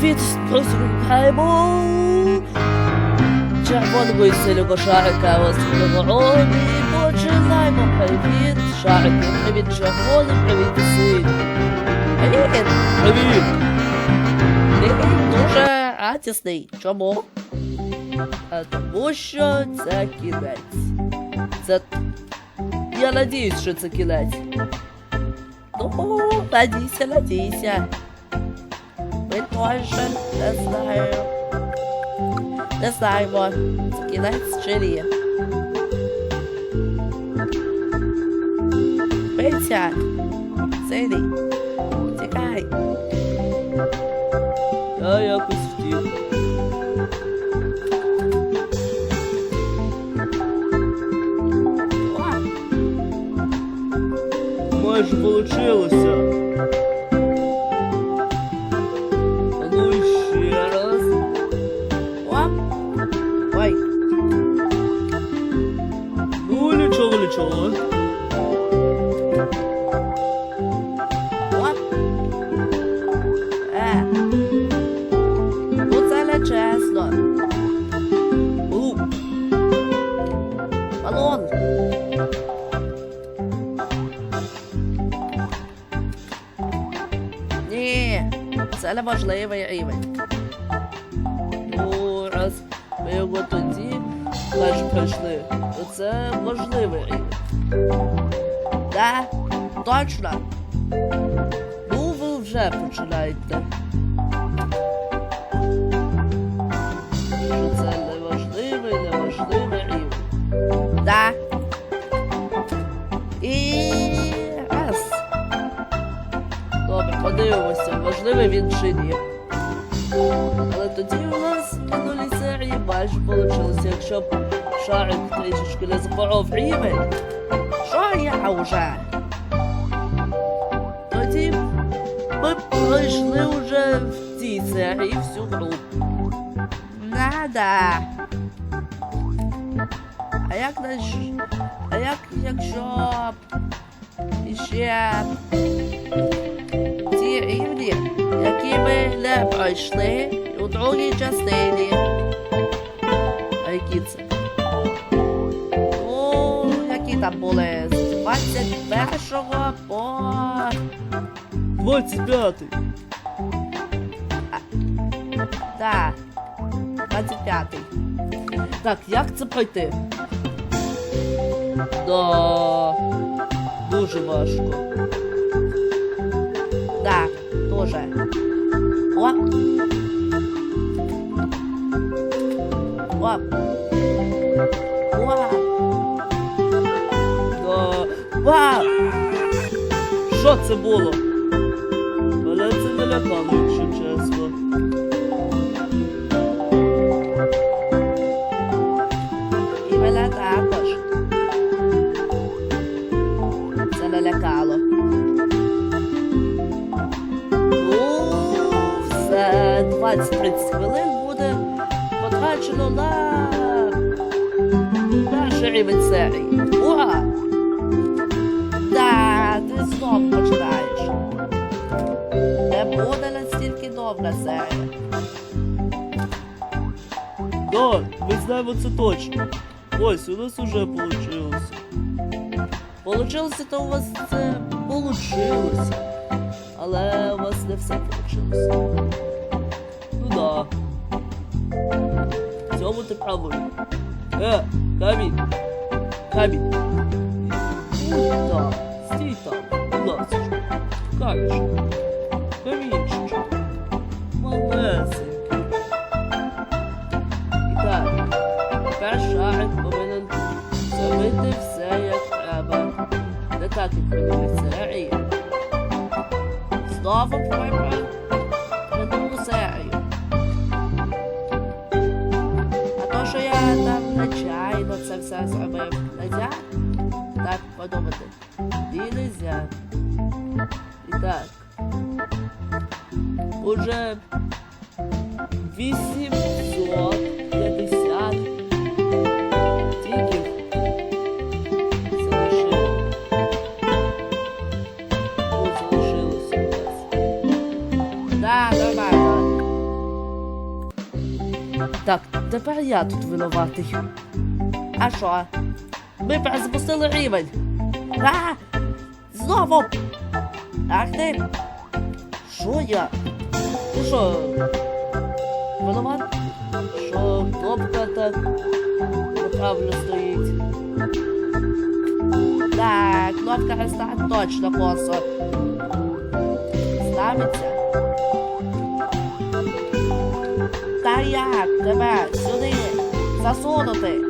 Привіт, розрухаємо червоного сильного шарика і починаємо. Привіт, шарики, привіт, червоний, привіт, синій. Привіт, привіт. Ти дуже радісний. Чому? Тому що це кінець. Це. Я надіюсь, що це кінець. Ну, надійся, надійся. Ми може, не знаю. Не знаємо, це кінець чи ні. Пиця. Синий. Тікай. Я якось втік. Майже получилося. Нічого, нічого. Е. Ну це не чесно. У. Балон. Ні, це неможливий рівень. Ну, раз ми його тоді майже пройшли, це можливий рівень. Да, точно. Ну, ви вже починаєте. Що це неможливий, неможливий рівень. Да. І раз. Добре, подивимося, можливо він чи ні. Але тоді у нас серії вийшло, якщо б шарик трішечки не запоров рівень. Що я вже? Тоді ми пройшли вже в цій серії всю гру. Нада. А як наш... А як якщо б іще ті рівні, які ми не пройшли у другій частині. Це? О, які там були з 21 по 25. Так, 25. Так, як це пройти? Да, дуже важко. Так, тоже. О! О! Вау! Що це було? Мене це не лякало, якщо чесно. І мене також. Це не лякало. Все 20-30 хвилин буде потрачено на рівень серії. Ура! Да, ти знов починаєш. Не буде настільки довга серія. Да, ми знаємо це точно. Ось, у нас уже получилось. Получилося, то у вас це получилося. Але у вас не все вийшло. Ну да. В цьому ти правий. Е, камінь. Камінь. Ну так, стій там, будь ласка. Камішок. Камінчичок. Малесенький. І так, повинен зробити все як треба. Не так, як минулі серії. Знову тепер я тут винуватий. А що? Ми перезапустили рівень. А! Знову! Ах ти! Що я? Ти що? Винуват? Що кнопка так неправильно стоїть? Так, кнопка рестарт точно косо. Ставиться. Та як тебе сюди засунути? Так.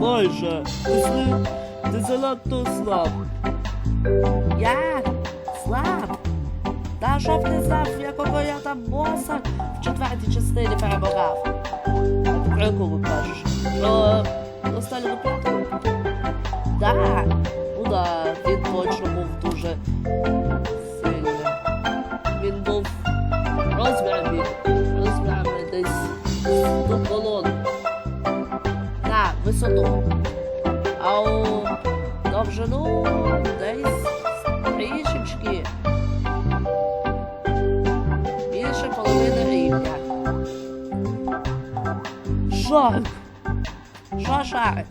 Майже. Ти, ти занадто слаб. Я слаб. Та щоб ти знав, якого я там боса в четвертій частині перемагав. Про яку кажеш? Про останню п'яту? Да. Ну да, він точно був дуже сильним. Він був розмірами, розмірами десь ту колону. Висоту. А у довжину десь трішечки. Більше половини рівня. Шарик! Що шарик?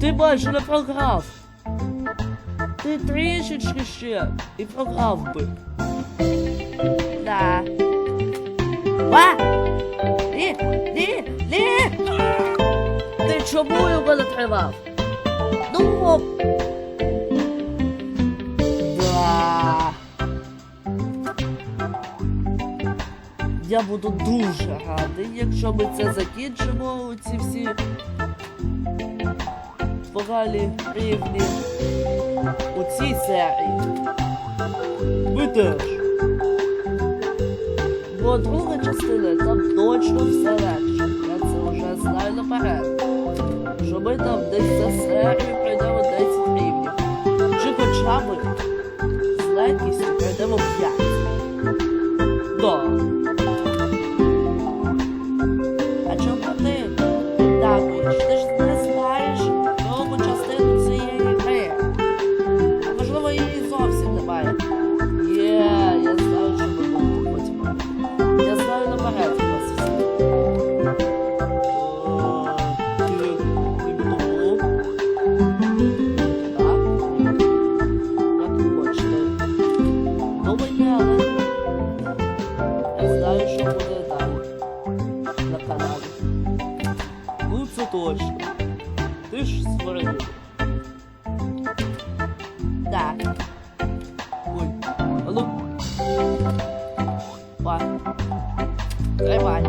Ти майже не програв. Ти трішечки ще і програв би. Да. А! Ні, ні, ні! Чому його не? Ну. Да. Я буду дуже радий, якщо ми це закінчимо, ці всі погалі рівні у цій серії. Ви теж. Бо друга частина там точно все легше. Я це вже знаю наперед. Що ми там десь за серію пройдемо 10 рівнів. Чи хоча б з легкістю пройдемо 5. Да. Ну. Па. Тримай.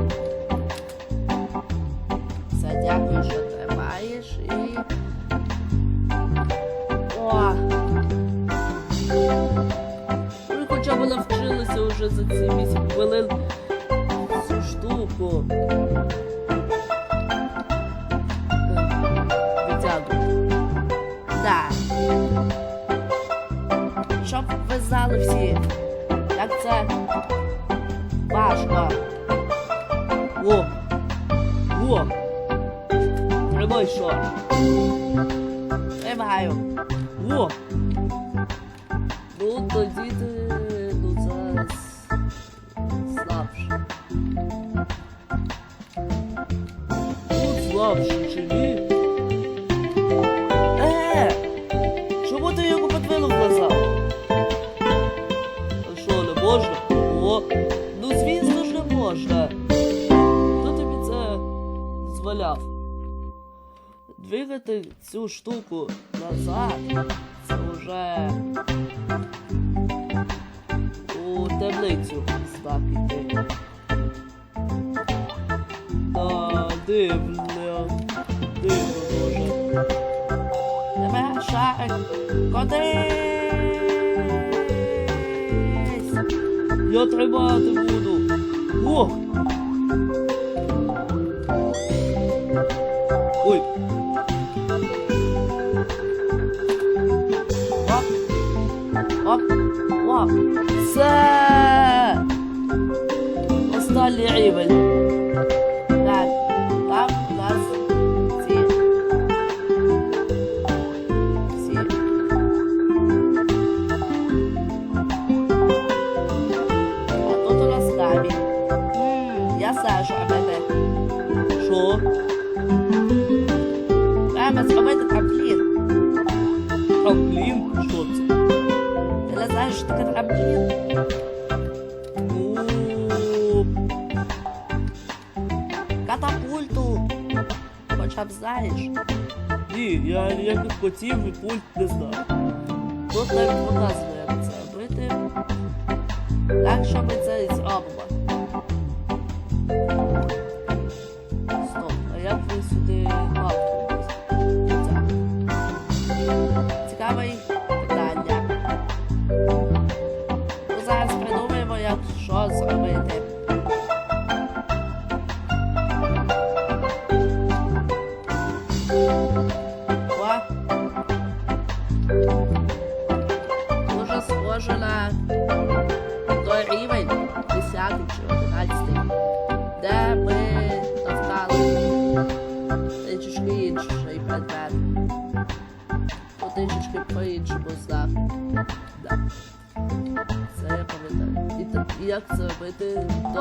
Все, дякую, що тримаєш і. О! Ми хоча б навчилися вже за ці 8 хвилин Щоб ви знали всі, як це важко. О! О! Тримай шар. Тримаю. О! Ну, тоді ти, ну, зараз слабше. Ну, слабше чи ні? Двигати цю штуку назад це вже у темницю знак іти. Да, дивно. Дивно. шарик кудись. Я тримати буду. О! Ой. Оп. Оп. Все. Останній рівень. Я ніяких котів і пульт не знаю. Тут навіть показує, як це робити. Так, що ми це і зробимо. Стоп, а як ви сюди авто? Цікаве питання. Ну, зараз придумаємо, як що зробити. О!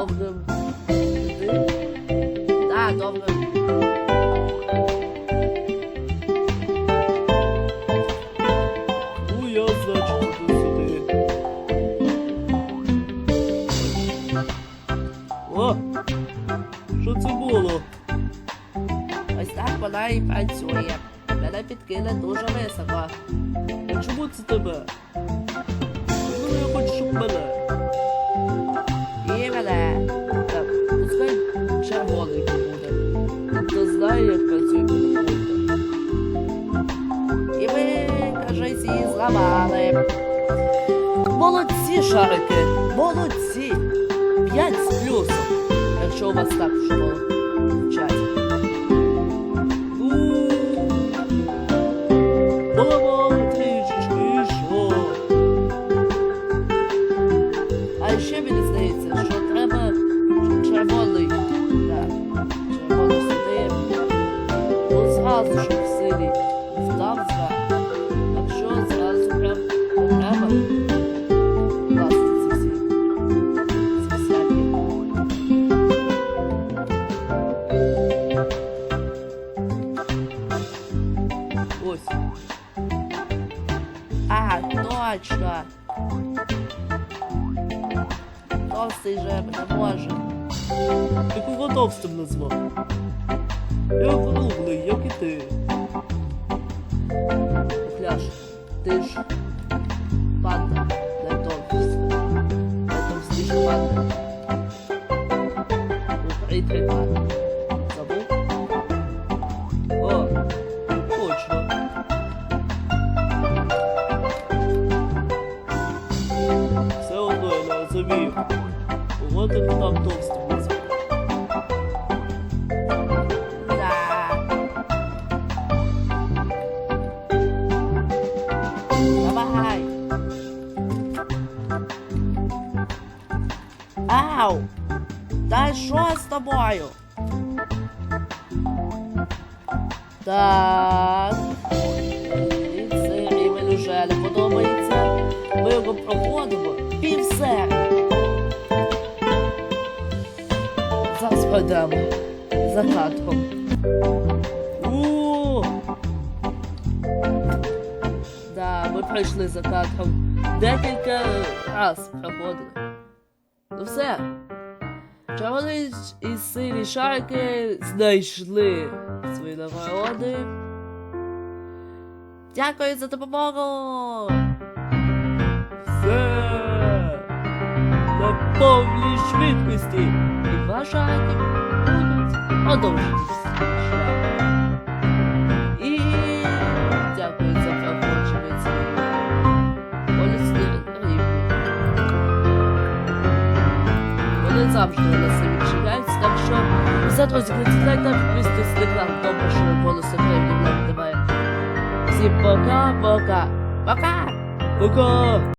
Робити довгим Знає, як працює пульта. І ви, кажись, її зламали. Молодці, шарики! Молодці! П'ять з плюсом, якщо у вас так в школу Ти кого назвав? Я круглий, як і ти. Кляш, ти ж панда не товстий. Не товстіша панда. Укритий панда. Забув? О, точно. Все одно я не розумію. Там товстим Ау! Та що з тобою? Так. І цей рівень уже не подобається. Ми його проходимо і все. Зараз пройдемо за катком. У. Да, ми пройшли за катком. Декілька раз проходили. Все. Червоний і сині шарики знайшли свої нагороди. Дякую за допомогу! Все! На повній швидкості! І шарики будуть продовжити шлях. Не відчиняється. Так що все, друзі, так на канал, добре, що бонуси не немає. Всім пока-пока. Пока! Пока!